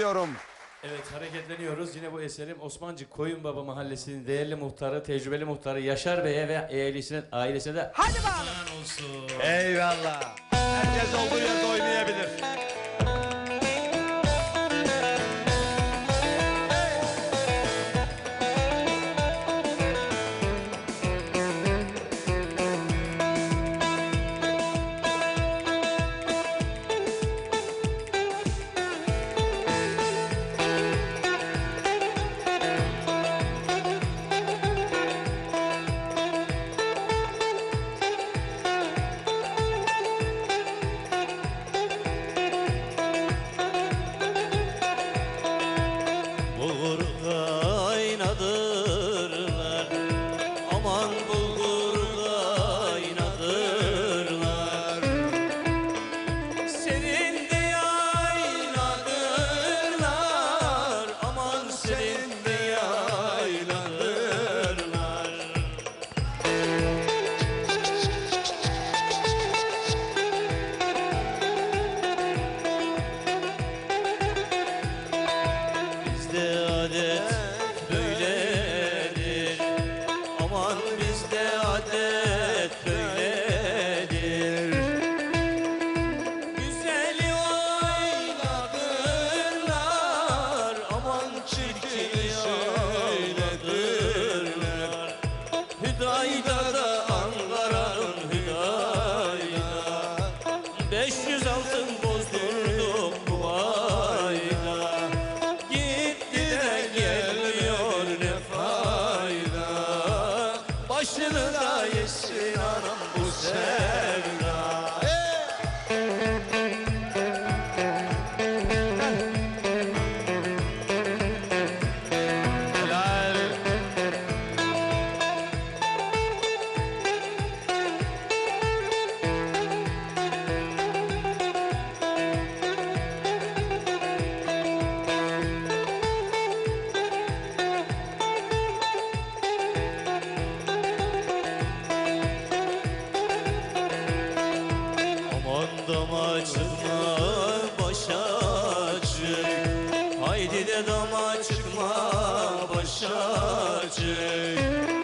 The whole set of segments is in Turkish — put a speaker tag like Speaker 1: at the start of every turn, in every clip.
Speaker 1: diyorum.
Speaker 2: Evet hareketleniyoruz. Yine bu eserim Osmancık Koyunbaba Mahallesi'nin değerli muhtarı, tecrübeli muhtarı Yaşar Bey'e ve ailesine, ailesine de
Speaker 1: Hadi bakalım.
Speaker 2: olsun.
Speaker 1: Eyvallah. Herkes olduğu
Speaker 3: çeviriyor. Haydi de dama çıkma başa çık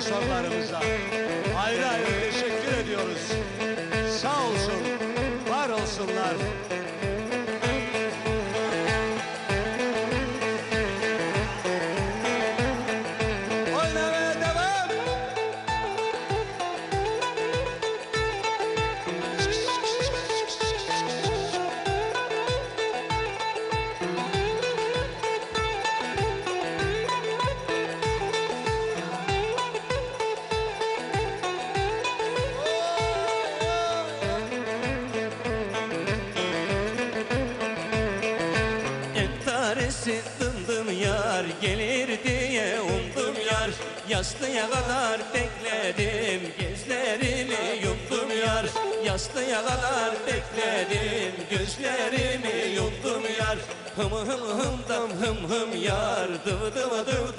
Speaker 1: sponsorlarımıza ayrı ayrı teşekkür ediyoruz. Sağ olsun, var olsunlar.
Speaker 3: Yastığa kadar bekledim Gözlerimi yumdum yar. Yastığa kadar bekledim Gözlerimi yumdum yar. Hım hım hım dam hım hım yar. Dıv dıv dıv